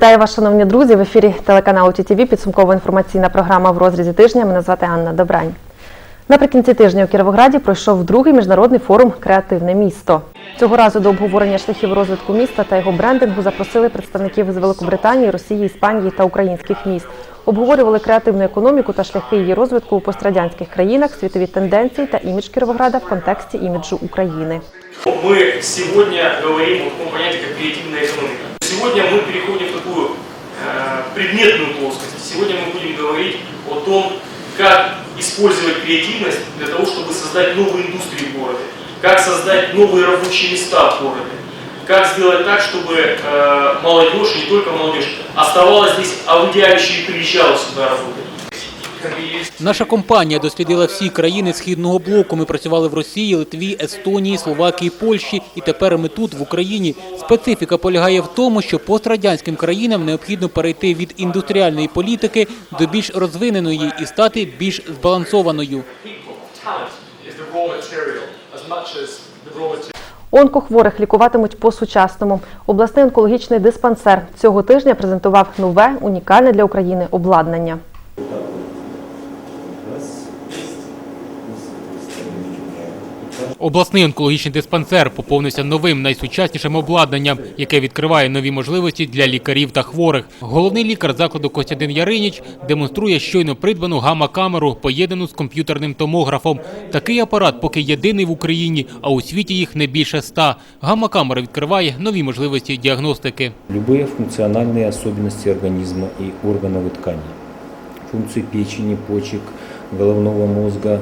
Вітаю вас, шановні друзі. В ефірі телеканалу ТТВ підсумкова інформаційна програма в розрізі тижня. Мене звати Анна Добрань. Наприкінці тижня у Кіровограді пройшов другий міжнародний форум Креативне місто. Цього разу до обговорення шляхів розвитку міста та його брендингу запросили представників з Великобританії, Росії, Іспанії та українських міст. Обговорювали креативну економіку та шляхи її розвитку у пострадянських країнах, світові тенденції та імідж Кіровограда в контексті іміджу України. Мы сегодня говорим о таком понятии, как креативная экономика. Сегодня мы переходим в такую э, предметную плоскость. Сегодня мы будем говорить о том, как использовать креативность для того, чтобы создать новые индустрии в городе, как создать новые рабочие места в городе, как сделать так, чтобы э, молодежь, не только молодежь, оставалась здесь, а в идеале еще и приезжала сюда работать. Наша компанія дослідила всі країни східного блоку. Ми працювали в Росії, Литві, Естонії, Словакії, Польщі. І тепер ми тут, в Україні. Специфіка полягає в тому, що пострадянським країнам необхідно перейти від індустріальної політики до більш розвиненої і стати більш збалансованою. Онкохворих лікуватимуть по-сучасному. Обласний онкологічний диспансер цього тижня презентував нове, унікальне для України обладнання. Обласний онкологічний диспансер поповнився новим найсучаснішим обладнанням, яке відкриває нові можливості для лікарів та хворих. Головний лікар закладу Костянтин Яриніч демонструє щойно придбану гамма-камеру, поєднану з комп'ютерним томографом. Такий апарат поки єдиний в Україні, а у світі їх не більше ста. Гамма-камера відкриває нові можливості діагностики. любые функциональные особенности организма и органов и тканей. Функцию печени, почек, головного мозга, э, э,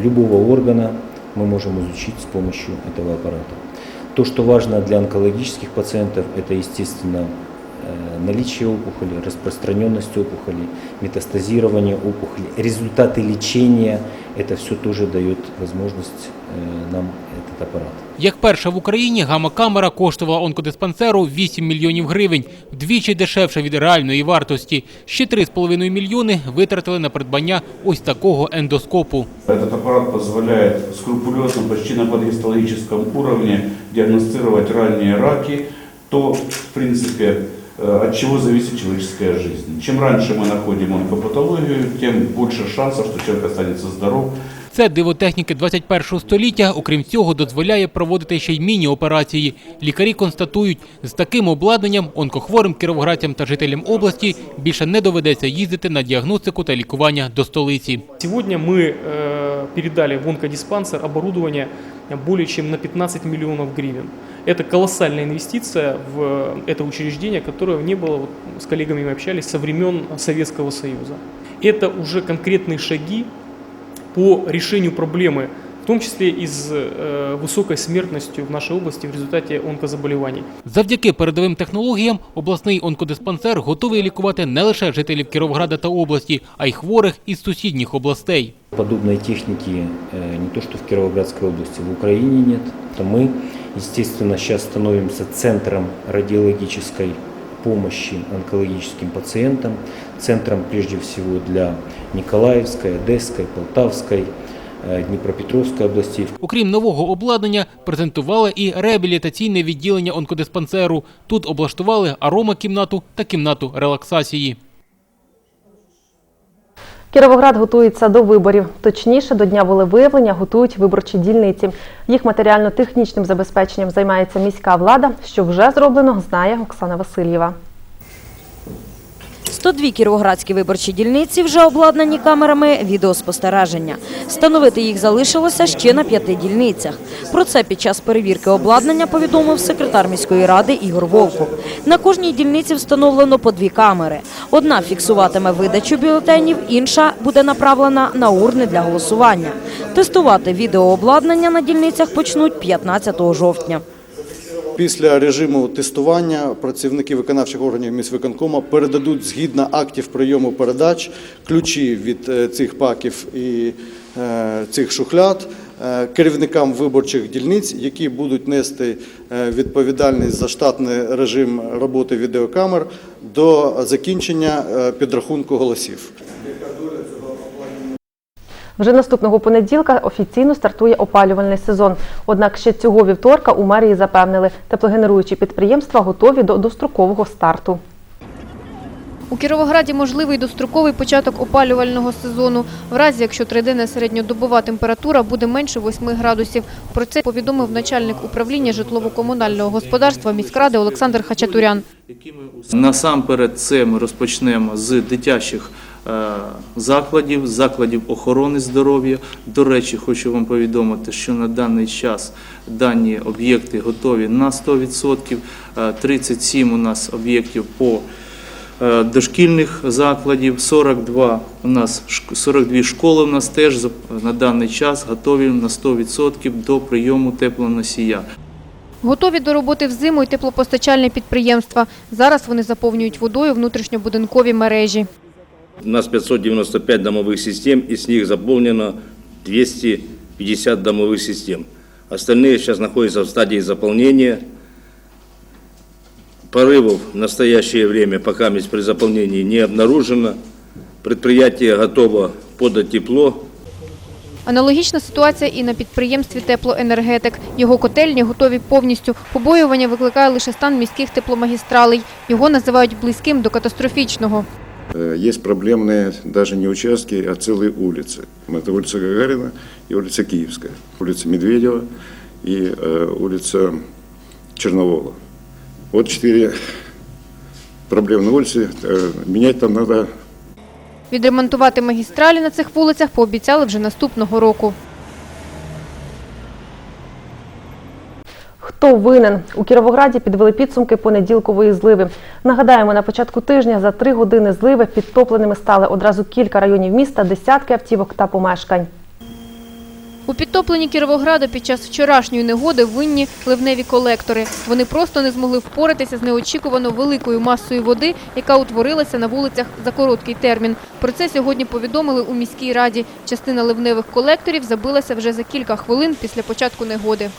любого органа мы можем изучить с помощью этого аппарата. То, что важно для онкологических пациентов, это, естественно, э, наличие опухоли, распространенность опухоли, метастазирование опухоли, результаты лечения. Это все тоже дает возможность э, нам этот аппарат. Як перша в Україні, гамма-камера коштувала онкодиспансеру 8 мільйонів гривень, вдвічі дешевше від реальної вартості. Ще 3,5 мільйони витратили на придбання ось такого ендоскопу. Этот аппарат позволяет скрупулезно, почти на подгистологическом уровне диагностировать ранние раки, то, в принципе, э, от чего зависит человеческая жизнь. Чем раньше мы находим онкопатологию, тем больше шансов, что человек останется здоров. Це диво техніки 21 століття, окрім цього, дозволяє проводити ще й міні-операції. Лікарі констатують, з таким обладнанням онкохворим кіровоградцям та жителям області більше не доведеться їздити на діагностику та лікування до столиці. Сегодня мы э, передали в онкодиспансер оборудование более чем на 15 миллионов гривен. Это колоссальная инвестиция в это учреждение, которое не было, вот, с коллегами мы общались, со времен Советского Союза. Это уже конкретные шаги по решению проблемы, в том числе и с э, высокой смертностью в нашей области в результате онкозаболеваний. Завдяки передовим технологіям обласний онкодиспансер готовий лікувати не лише жителів Кіровограда та області, а й хворих із сусідніх областей. Подобной техники э, не то что в Кировоградской области, в Украине нет. То мы, естественно, сейчас становимся центром радиологической помощи онкологическим пациентам, центром прежде всего для Николаевской, Одесской, Полтавской, э, Днепропетровской областей. Окрім нового обладнання, презентували і реабілітаційне відділення онкодиспансеру. Тут облаштували аромакімнату та кімнату релаксації. Кіровоград готується до виборів. Точніше, до дня волевиявлення готують виборчі дільниці. Їх матеріально-технічним забезпеченням займається міська влада. Що вже зроблено, знає Оксана Васильєва. 102 кіровоградські виборчі дільниці вже обладнані камерами відеоспостереження. Встановити їх залишилося ще на п'яти дільницях. Про це під час перевірки обладнання повідомив секретар міської ради Ігор Вовков. На кожній дільниці встановлено по дві камери. Одна фіксуватиме видачу бюлетенів, інша буде направлена на урни для голосування. Тестувати відеообладнання на дільницях почнуть 15 жовтня. Після режиму тестування працівники виконавчих органів міськвиконкому передадуть згідно актів прийому передач ключі від е, цих паків і е, цих шухляд е, керівникам виборчих дільниць, які будуть нести відповідальність за штатний режим роботи відеокамер до закінчення підрахунку голосів. Вже наступного понеділка офіційно стартує опалювальний сезон. Однак ще цього вівторка у мерії запевнили, теплогенеруючі підприємства готові до дострокового старту. У Кіровограді можливий достроковий початок опалювального сезону, в разі якщо триденна середньодобова температура буде менше 8 градусів. Про це повідомив начальник управління житлово-комунального господарства міськради Олександр Хачатурян. Насамперед, це ми розпочнемо з дитячих закладів, закладів охорони здоров'я. До речі, хочу вам повідомити, що на даний час дані об'єкти готові на 100%. Е, 37 у нас об'єктів по е, дошкільних закладів, 42 у нас 42 школи у нас теж на даний час готові на 100% до прийому теплоносія. Готові до роботи взиму і теплопостачальні підприємства. Зараз вони заповнюють водою внутрішньобудинкові мережі. У нас 595 домовых систем, из них заполнено 250 домовых систем. Остальные сейчас находятся в стадии заполнения. Порывов в настоящее время пока месть при заполнении не обнаружено. Предприятие готово подать тепло. Аналогічна ситуація і на підприємстві «Теплоенергетик». Його котельні готові повністю. Побоювання викликає лише стан міських тепломагістралей. Його називають близьким до катастрофічного. Э, Есть проблемные даже не участки, а целые улицы. Это улица Гагарина и улица Киевская, улица Медведева и э, улица Черновола. Вот четыре проблемные улицы. Э, Менять там надо Відремонтувати магістралі на цих вулицях пообіцяли вже наступного року. Хто винен? У Кіровограді підвели підсумки понеділкової зливи. Нагадаємо, на початку тижня за три години зливи підтопленими стали одразу кілька районів міста, десятки автівок та помешкань. У підтопленні Кіровограда під час вчорашньої негоди винні ливневі колектори. Вони просто не змогли впоратися з неочікувано великою масою води, яка утворилася на вулицях за короткий термін. Про це сьогодні повідомили у міській раді. Частина ливневих колекторів забилася вже за кілька хвилин після початку негоди.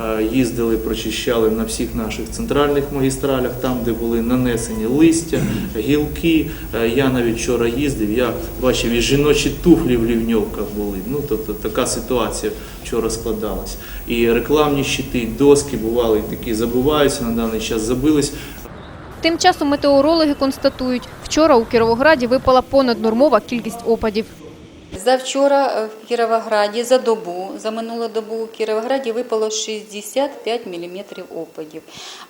Е, Їздили, прочищали на всіх наших центральних магістралях, там, де були нанесені листя, гілки. Е, Я навіть вчора їздив, я бачив і жіночі туфлі в лівньовках були. Ну, тобто така ситуація вчора складалась. І рекламні щити, і доски бували такі забуваються, на даний час забились. Тим часом метеорологи констатують, вчора у Кіровограді випала понаднормова кількість опадів. За вчора е, в Кіровограді за добу, за минулу добу у Кіровограді випало 65 мм опадів.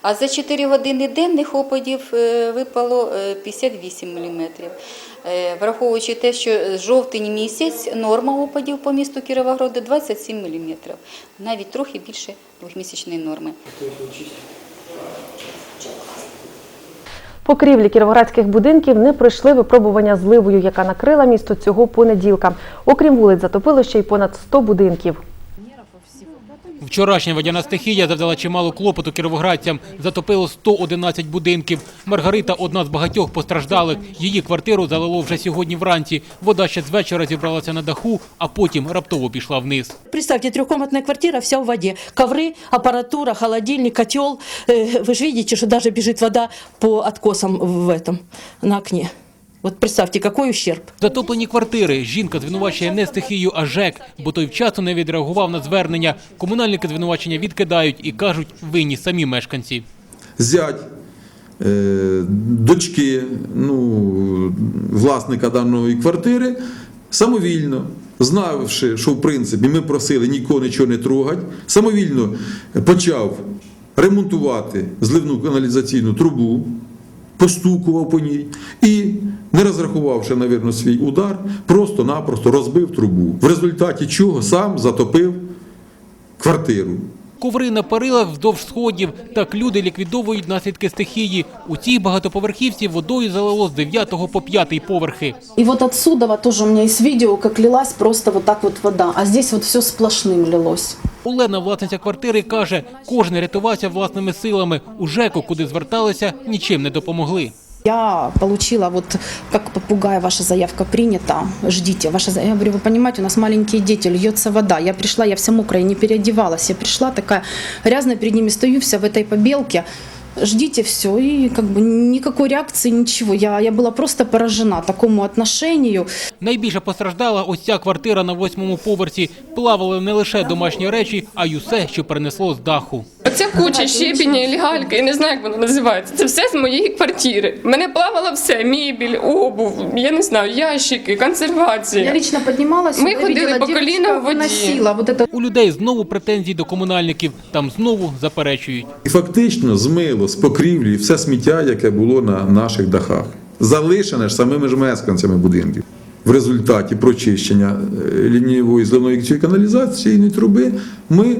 А за 4 години денних опадів е, випало е, 58 мм. Враховуючи те, що жовтень місяць, норма опадів по місту Кіровограду 27 мм. Навіть трохи більше двохмісячної норми. Покрівлі кіровоградських будинків не пройшли випробування зливою, яка накрила місто цього понеділка. Окрім вулиць, затопило ще й понад 100 будинків. Вчорашня водяна стихія завдала чимало клопоту кіровоградцям. Затопило 111 будинків. Маргарита – одна з багатьох постраждалих. Її квартиру залило вже сьогодні вранці. Вода ще з вечора зібралася на даху, а потім раптово пішла вниз. Представьте, трехкомнатная квартира, вся в воде. Ковры, аппаратура, холодильник, котел. Э, Вы же видите, что даже бежит вода по откосам в этом, на окне. Вот представьте, какой ущерб. Затоплені квартири. Жінка звинувачує не стихію, а ЖЕК, бо той вчасно не відреагував на звернення. Комунальники звинувачення відкидають і кажуть, винні самі мешканці. зять е, дочки ну, власника даної квартири самовільно, знавши, що в принципі ми просили нікого нічого не трогати, самовільно почав ремонтувати зливну каналізаційну трубу, постукував по ній і, не розрахувавши, навірно, свій удар, просто-напросто розбив трубу. В результаті чого сам затопив квартиру. Коври на перилах вздовж сходів. Так люди ліквідовують наслідки стихії. У цій багатоповерхівці водою залило з 9 по 5 поверхи. И вот отсюда вот тоже у меня есть видео, как лилась просто вот так вот вода. А здесь вот все сплошным лилось. Олена, власниця квартири, каже, кожен рятувався власними силами. У ЖЕКу, куди зверталися, нічим не допомогли. Я получила вот как попугай, ваша заявка принята, ждите. Ваша заявка, я говорю, вы понимаете, у нас маленькие дети, льется вода. Я пришла, я вся мокрая, не переодевалась. Я пришла такая грязная, перед ними стою, вся в этой побелке. Ждите все, и как бы никакой реакции, ничего. Я, я была просто поражена такому отношению. Найбільше постраждала ось ця квартира на восьмому поверсі. Плавали не лише домашні речі, а й усе, що перенесло з даху. Оця куча щебіння і лягалька, я не знаю, як воно називається. Це все з моєї квартири. Мене плавало все: мебіль, обув, я не знаю, ящики, консервація. Я лично поднималась, Ми ходили по коліна в воді. выносила вот это У людей знову претензії до комунальників. Там знову заперечують. І фактично змило з покрівлі все сміття, яке було на наших дахах, залишене ж самими ж мешканцями будинків. В результаті прочищення е, лінієвої зливної цієї каналізаційної труби ми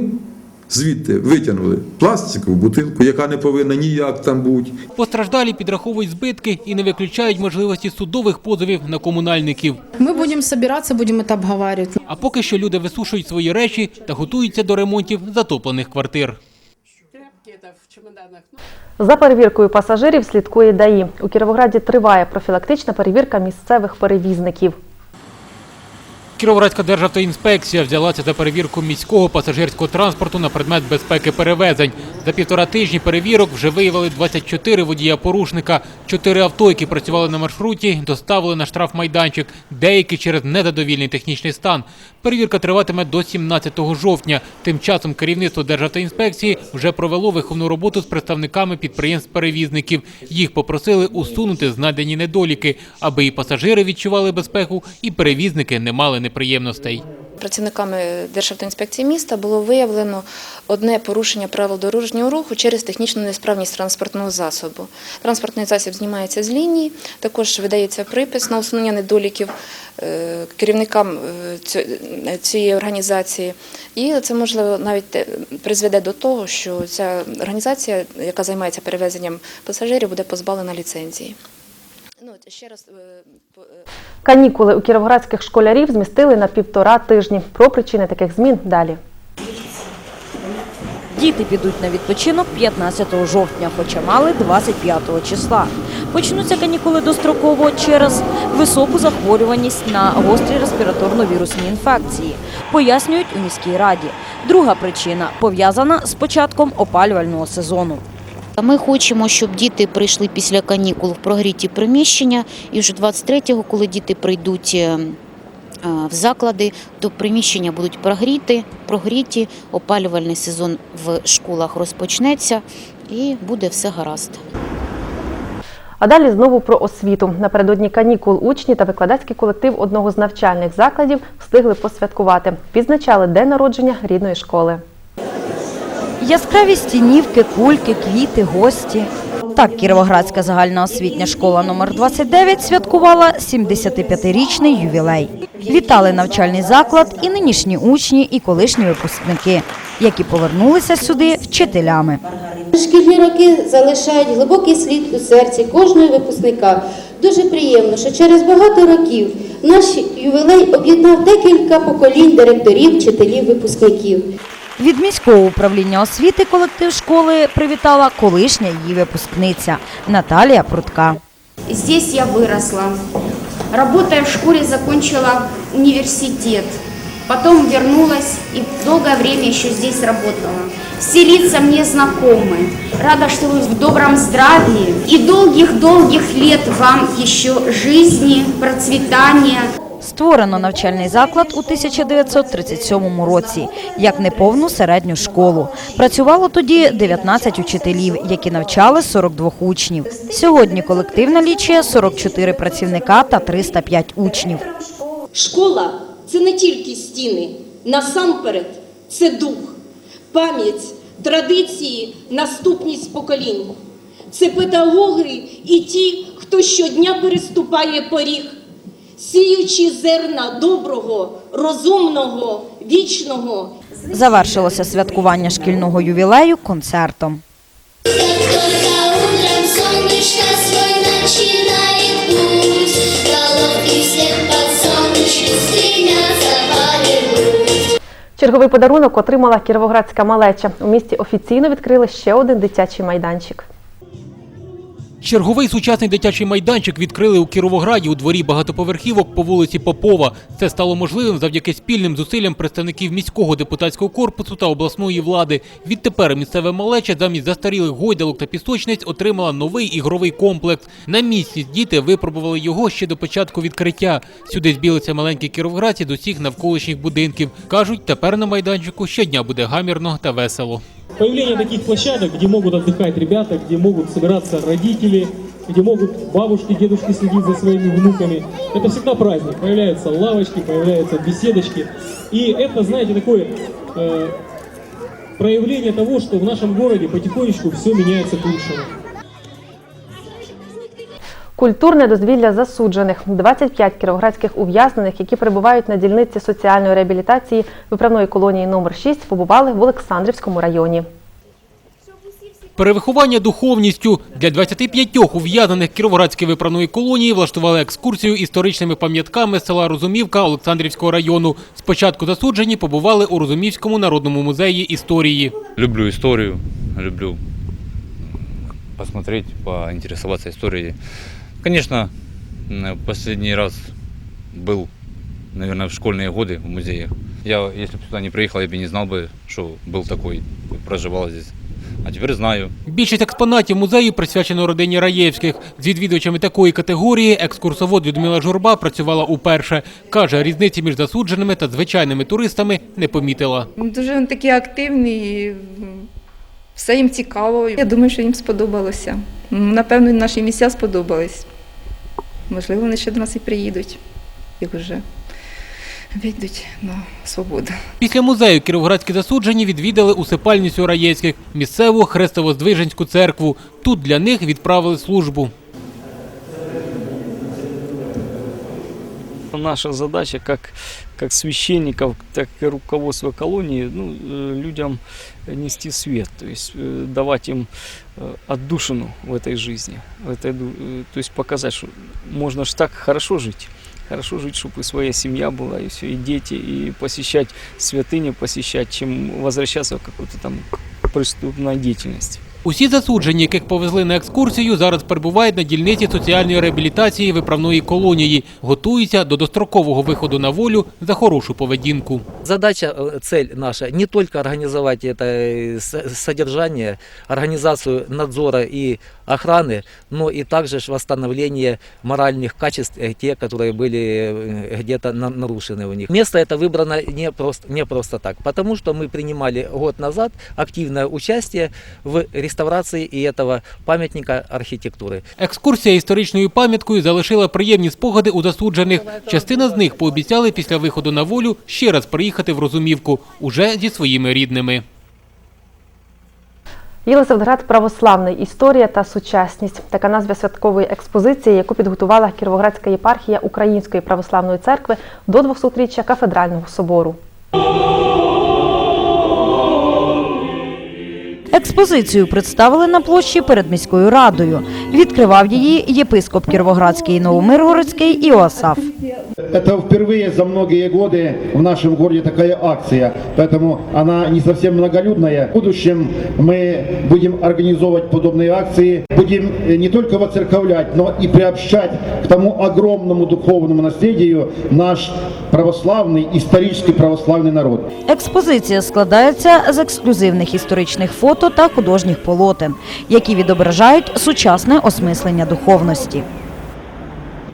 звідти витягнули пластикову бутилку, яка не повинна ніяк там бути. Постраждалі підраховують збитки і не виключають можливості судових позовів на комунальників. Мы будем собираться, будем это обговаривать. А поки що люди висушують свої речі та готуються до ремонтів затоплених квартир. За перевіркою пасажирів слідкує ДАІ. У Кіровограді триває профілактична перевірка місцевих перевізників. Кіровоградська державтоінспекція взялася за перевірку міського пасажирського транспорту на предмет безпеки перевезень. За півтора тижні перевірок вже виявили 24 водія-порушника. Чотири авто, які працювали на маршруті, доставили на штрафмайданчик, деякі через незадовільний технічний стан. Перевірка триватиме до 17 жовтня. Тим часом керівництво Державтоінспекції вже провело виховну роботу з представниками підприємств-перевізників. Їх попросили усунути знайдені недоліки, аби і пасажири відчували безпеку, і перевізники не мали неприємностей. Працівниками Державтоінспекції міста було виявлено одне порушення правил дорожнього руху через технічну несправність транспортного засобу. Транспортний засіб знімається з лінії, також видається припис на усунення недоліків е, керівникам е, цієї організації. І це можливо навіть е, призведе до того, що ця організація, яка займається перевезенням пасажирів, буде позбавлена ліцензії. Ну, ще раз е, е, Канікули у кіровоградських школярів змістили на півтора тижні. Про причини таких змін далі. Діти підуть на відпочинок 15 жовтня, хоча мали 25 числа. Почнуться канікули достроково через високу захворюваність на гострі респіраторно-вірусні інфекції, пояснюють у міській раді. Друга причина пов'язана з початком опалювального сезону. Ми хочемо, щоб діти прийшли після канікул в прогріті приміщення, і вже 23-го, коли діти прийдуть е, в заклади, то приміщення будуть прогріти, прогріті, опалювальний сезон в школах розпочнеться і буде все гаразд. А далі знову про освіту. Напередодні канікул учні та викладацький колектив одного з навчальних закладів встигли посвяткувати. Відзначали день народження рідної школи. Яскраві стінівки, кульки, квіти, гості. Так, Кіровоградська загальна освітня школа номер 29 святкувала 75-річний ювілей. Вітали навчальний заклад і нинішні учні, і колишні випускники, які повернулися сюди вчителями. Шкільні роки залишають глибокий слід у серці кожного випускника. Дуже приємно, що через багато років наш ювілей об'єднав декілька поколінь директорів, вчителів, випускників. Від міського управління освіти колектив школи привітала колишня її випускниця Наталія Прутка. Здесь я выросла. Работая в школе, закончила университет. Потом вернулась и долгое время еще здесь работала. Все лица мне знакомы. Рада, что вы в добром здравии. И долгих-долгих лет вам еще жизни, процветания. Створено навчальний заклад у 1937 році як неповну середню школу. Працювало тоді 19 учителів, які навчали 42 учнів. Сьогодні колектив налічує 44 працівника та 305 учнів. Школа це не тільки стіни, насамперед це дух, пам'ять, традиції, наступність поколінь. Це педагоги і ті, хто щодня переступає поріг, сіючи зерна доброго, розумного, вічного. Завершилося святкування шкільного ювілею концертом. Черговий подарунок отримала кіровоградська малеча. У місті офіційно відкрили ще один дитячий майданчик. Черговий сучасний дитячий майданчик відкрили у Кіровограді у дворі багатоповерхівок по вулиці Попова. Це стало можливим завдяки спільним зусиллям представників міського депутатського корпусу та обласної влади. Відтепер місцеве малеча замість застарілих гойдалок та пісочниць отримала новий ігровий комплекс. На місці діти випробували його ще до початку відкриття. Сюди збілися маленькі кіровоградці з усіх навколишніх будинків. кажуть, тепер на майданчику щодня буде гамірно та весело. Появление таких площадок, где могут отдыхать ребята, где могут собираться родители, где могут бабушки, дедушки следить за своими внуками. Это всегда праздник. Появляются лавочки, появляются беседочки. И это, знаете, такое э, проявление того, что в нашем городе потихонечку все меняется к лучшему. Культурне дозвілля засуджених. 25 кіровоградських ув'язнених, які перебувають на дільниці соціальної реабілітації виправної колонії номер 6 побували в Олександрівському районі. Перевиховання духовністю для 25 ув'язнених Кіровоградської виправної колонії влаштували екскурсію історичними пам'ятками села Розумівка Олександрівського району. Спочатку засуджені побували у Розумівському народному музеї історії. Люблю историю, люблю посмотреть, поинтересоваться историей. Конечно, м, последний раз был, наверное, в школьные годы в музеях. Я, если бы сюда не приехал, я бы не знал бы, что был такой, и проживал здесь. А теперь знаю. Більшість експонатів музею присвячено родині Раєвських. З відвідувачами такої категорії екскурсовод Людмила Журба працювала уперше. Каже, різниці між засудженими та звичайними туристами не помітила. Дуже вони такі активні, і м, все їм цікаво. Я думаю, що їм сподобалося. Напевно, наші місця сподобались. Можливо, вони ще до нас і приїдуть, як вже вийдуть на свободу. Після музею кіровоградські засуджені відвідали усипальницю Раєцьких – місцеву Хрестово-Здвиженську церкву. Тут для них відправили службу. Наша задача как, как священников, так и руководства колонии ну, э, людям нести свет, то есть э, давать им э, отдушину в этой жизни, в этой, то есть показать, что можно же так хорошо жить, хорошо жить, чтобы и своя семья была, и все, и дети, и посещать святыни, посещать, чем возвращаться в какую-то там преступную деятельность. Усі засуджені, яких повезли на екскурсію, зараз перебувають на дільниці соціальної реабілітації виправної колонії. Готуються до дострокового виходу на волю за хорошу поведінку. Задача, э, цель наша не только организовать это э, с- содержание, организацию надзора и охраны, но и также ж восстановление моральных качеств, э, те, которые были э, где-то на- нарушены у них. Место это выбрано не просто, не просто так, потому что мы принимали год назад активное участие в реставрации и этого памятника архитектуры. Екскурсія історичною пам'яткою залишила приємні спогади у засуджених. Частина з них пообіцяли після виходу на волю ще раз приїхати в Розумівку, уже зі своїми рідними. Єлисаветград православний історія та сучасність. Така назва святкової експозиції, яку підготувала Кіровоградська єпархія Української православної церкви до 200-річчя кафедрального собору. Експозицію представили на площі перед міською радою. Відкривав її єпископ Кіровоградський і Новомиргородський Іоасаф. Это впервые за многие годы в нашем городе такая акция, поэтому она не совсем многолюдная. В будущем мы будем организовывать подобные акции, будем э, не только воцерковлять, но и приобщать к тому огромному духовному наследию наш православный, исторический православный народ. Експозиція складається з ексклюзивних історичних фото та художніх полотен, які відображають сучасне осмислення духовності.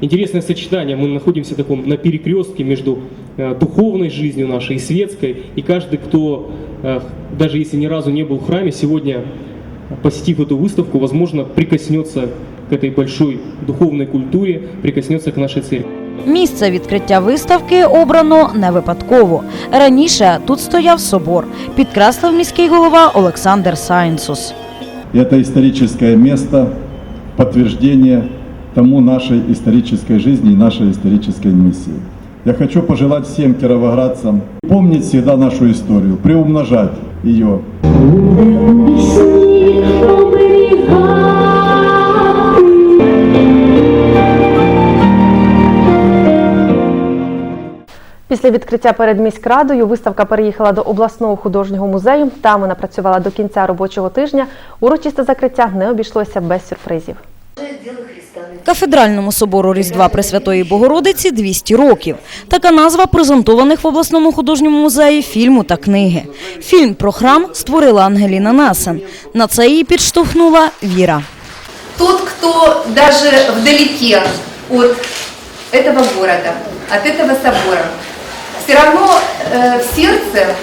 Интересное сочетание. Мы находимся в таком на перекрестке между э, духовной жизнью нашей и светской. И каждый, кто, э, даже если ни разу не был в храме, сегодня, посетив эту выставку, возможно, прикоснется к этой большой духовной культуре, прикоснется к нашей церкви. Місце відкриття виставки обрано не випадково. Раніше тут стояв собор, підкреслив міський голова Олександр Сайнсус. Это историческое место, подтверждение тому нашей исторической жизни и нашей исторической миссии. Я хочу пожелать всем кировоградцам помнить всегда нашу историю, приумножать ее. Після відкриття перед міськрадою виставка переїхала до обласного художнього музею. Там вона працювала до кінця робочого тижня. Урочисте закриття не обійшлося без сюрпризів. Кафедральному собору Різдва Пресвятої Богородиці 200 років. Така назва презентованих в обласному художньому музеї фільму та книги. Фільм про храм створила Ангеліна Насен. На це її підштовхнула Віра. Тот, кто даже вдалеке от этого города, от этого собора, все равно э, в сердце,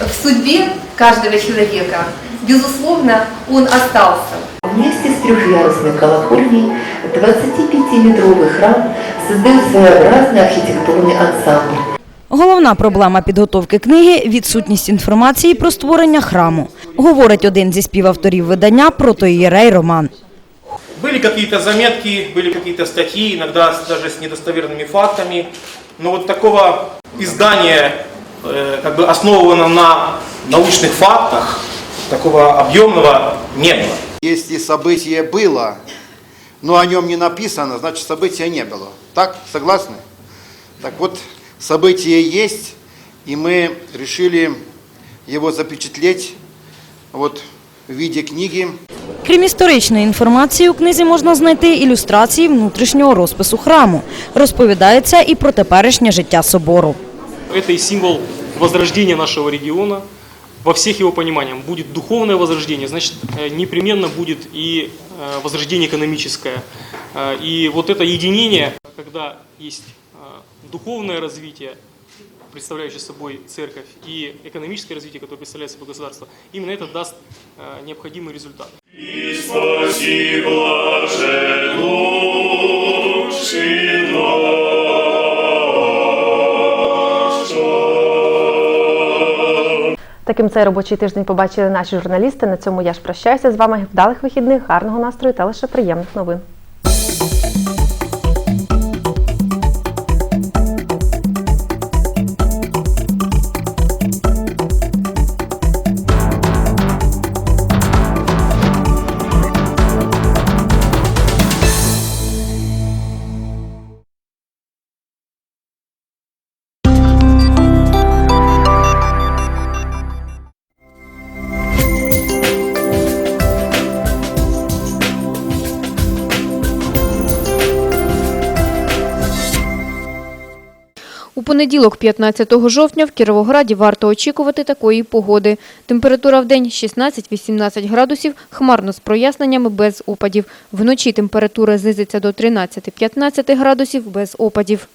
в судьбе каждого человека, безусловно, он остался. Вместе с трехъярусной колокольней 25-метровый храм создает своеобразный архитектурный ансамбль. Головна проблема підготовки книги – відсутність інформації про створення храму. Говорить один зі співавторів видання протоієрей Роман. Были какие-то заметки, были какие-то статьи, иногда с- даже с недостоверными фактами. Но вот такого издания, э, как бы основанного на научных фактах, такого объемного не было. Если событие было, но о нем не написано, значит события не было. Так, согласны? Так вот, событие есть, и мы решили его запечатлеть вот в виде книги. Крім історичної інформації, у книзі можна знайти ілюстрації внутрішнього розпису храму. Розповідається і про теперішнє життя собору. Это и символ возрождения нашего региона во всех его пониманиях. Будет духовное возрождение, значит, э, непременно будет и э, возрождение экономическое. Э, И вот это единение, когда есть духовное развитие, представляющее собой церковь, и экономическое развитие, которое представляет собой государство, именно это даст необходимый результат. Спаси, блаже души Таким цей робочий тиждень побачили наші журналісти. На цьому я ж прощаюся з вами. Вдалих вихідних, гарного настрою та лише приємних новин. Понеділок, 15 жовтня, в Кіровограді варто очікувати такої погоди. Температура в день 16-18 градусів, хмарно з проясненнями без опадів. Вночі температура знизиться до 13-15 градусів без опадів.